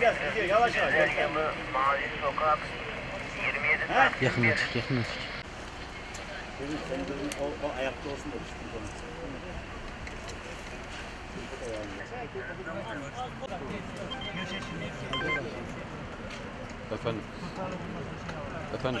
Gel gidiyor yavaş yavaş. gel. Sokak 27 Ha? Taksim Yakından 1. çık, yakından çık. Dedim senin dedim o, o ayakta olsun da düştüm sana. Efendim. Efendim.